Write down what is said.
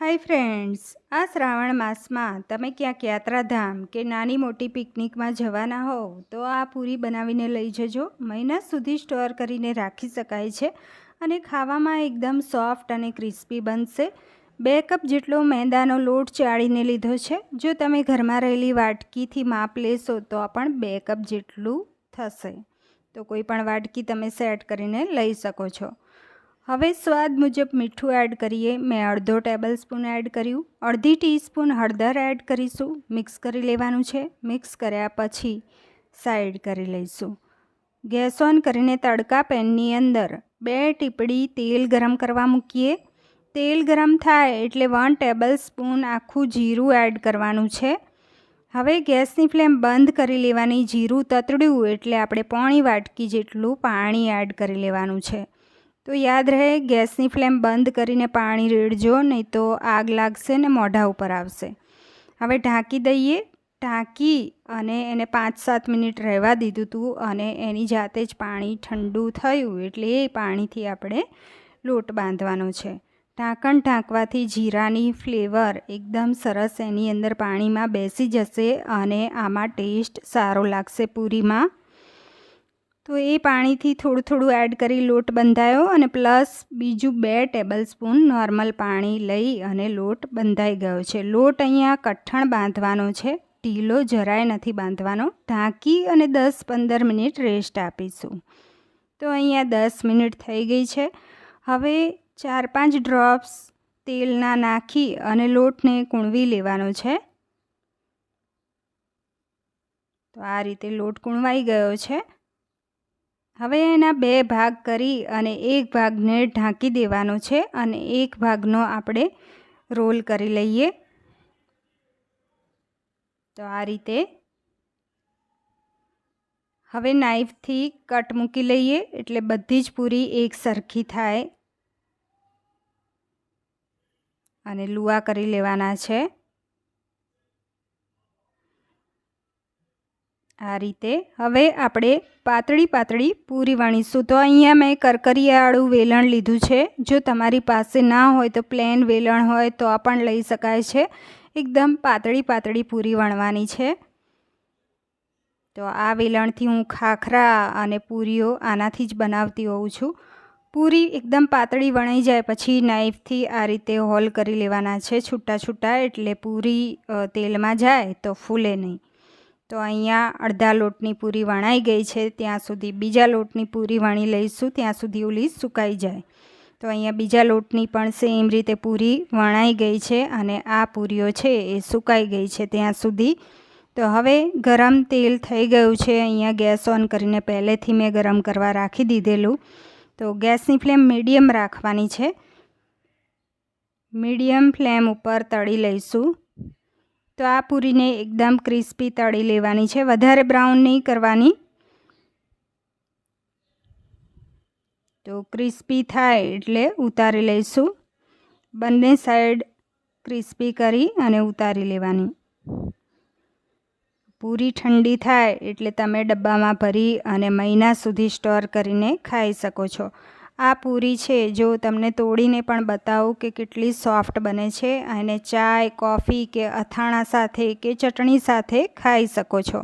Hi friends, આ શ્રાવણ માસમાં તમે ક્યાંક યાત્રાધામ કે નાની મોટી પિકનિકમાં જવાના હોવ તો આ પૂરી બનાવીને લઈ જજો. મહિના સુધી સ્ટોર કરીને રાખી શકાય છે અને ખાવામાં એકદમ સોફ્ટ અને ક્રિસ્પી બનશે. બે કપ જેટલો મેંદાનો લોટ ચાળીને લીધો છે. જો તમે ઘરમાં રહેલી વાટકીથી માપ લેશો તો પણ બે કપ જેટલું થશે. તો કોઈ પણ વાટકી તમે સેટ કરીને લઈ શકો છો. હવે સ્વાદ મુજબ મીઠું એડ કરીએ. મેં અડધો ટેબલ સ્પૂન એડ કર્યું. અડધી ટીસ્પૂન હળદર એડ કરીશું. મિક્સ કરી લેવાનું છે. મિક્સ કર્યા પછી સાઈડ કરી લઈશું. ગેસ ઓન કરીને તડકા પેનની અંદર બે ટીપડી તેલ ગરમ કરવા મૂકીએ. તેલ ગરમ થાય એટલે વન ટેબલ સ્પૂન આખું જીરું એડ કરવાનું છે. હવે ગેસની ફ્લેમ બંધ કરી લેવાની. જીરું તતડ્યું એટલે આપણે પોણી વાટકી જેટલું પાણી એડ કરી લેવાનું છે. તો યાદ રહે, ગેસની ફ્લેમ બંધ કરીને પાણી રેડજો નહીં તો આગ લાગશે ને મોઢા ઉપર આવશે. હવે ઢાંકી દઈએ. ઢાંકી અને એને પાંચ સાત મિનિટ રહેવા દીધું હતું અને એની જાતે જ પાણી ઠંડુ થયું એટલે એ પાણીથી આપણે લોટ બાંધવાનો છે. ઢાંકણ ઢાંકવાથી જીરાની ફ્લેવર એકદમ સરસ, એની અંદર પાણીમાં બેસી જશે અને આમાં ટેસ્ટ સારો લાગશે પૂરીમાં. તો એ પાણીથી થોડું થોડું એડ કરી લોટ બંધાયો અને પ્લસ બીજું બે ટેબલ સ્પૂન નોર્મલ પાણી લઈ અને લોટ બંધાઈ ગયો છે. લોટ અહીંયા કઠણ બાંધવાનો છે. ઢીલો જરાય નથી બાંધવાનો. ઢાંકી અને દસ પંદર મિનિટ રેસ્ટ આપીશું. તો અહીંયા દસ મિનિટ થઈ ગઈ છે. હવે ચાર પાંચ ડ્રોપ્સ તેલના નાખી અને લોટને કૂણવી લેવાનો છે. તો આ રીતે લોટ કૂણવાઈ ગયો છે. હવે એના બે ભાગ કરી અને એક ભાગને ઢાંકી દેવાનો છે અને એક ભાગનો આપણે રોલ કરી લઈએ. તો આ રીતે હવે નાઈફથી કટ મૂકી લઈએ એટલે બધી જ પૂરી એક સરખી થાય. અને લુઆ કરી લેવાના છે. આ રીતે હવે આપણે પાતળી પાતળી પૂરી વણીશું. તો અહીંયા મેં કરકરિયાળું વેલણ લીધું છે. જો તમારી પાસે ના હોય તો પ્લેન વેલણ હોય તો આ પણ લઈ શકાય છે. એકદમ પાતળી પાતળી પૂરી વણવાની છે. તો આ વેલણથી હું ખાખરા અને પૂરીઓ આનાથી જ બનાવતી હોઉં છું. પૂરી એકદમ પાતળી વણાઈ જાય પછી નાઈફથી આ રીતે હોલ કરી લેવાના છે છૂટા છૂટા એટલે પૂરી તેલમાં જાય તો ફૂલે નહીં. તો અહીંયા અડધા લોટની પૂરી વણાઈ ગઈ છે. ત્યાં સુધી બીજા લોટની પૂરી વણી લઈશું. ત્યાં સુધી ઓલી સુકાઈ જાય. તો અહીંયા બીજા લોટની પણ સેમ રીતે પૂરી વણાઈ ગઈ છે અને આ પૂરીઓ છે એ સુકાઈ ગઈ છે ત્યાં સુધી. તો હવે ગરમ તેલ થઈ ગયું છે. અહીંયા ગેસ ઓન કરીને પહેલેથી મેં ગરમ કરવા રાખી દીધેલું. તો ગેસની ફ્લેમ મીડિયમ રાખવાની છે. મીડિયમ ફ્લેમ ઉપર તળી લઈશું. તો આ પૂરીને એકદમ ક્રિસ્પી તળી લેવાની છે. વધારે બ્રાઉન નહીં કરવાની. તો ક્રિસ્પી થાય એટલે ઉતારી લઈશું. બંને સાઈડ ક્રિસ્પી કરી અને ઉતારી લેવાની. પૂરી ઠંડી થાય એટલે તમે ડબ્બામાં ભરી અને મહિના સુધી સ્ટોર કરીને ખાઈ શકો છો. આ પૂરી છે. જો તમને તોડીને પણ બતાવું કે કેટલી સોફ્ટ બને છે અને ચાય, કોફી કે અથાણા સાથે કે ચટણી સાથે ખાઈ શકો છો.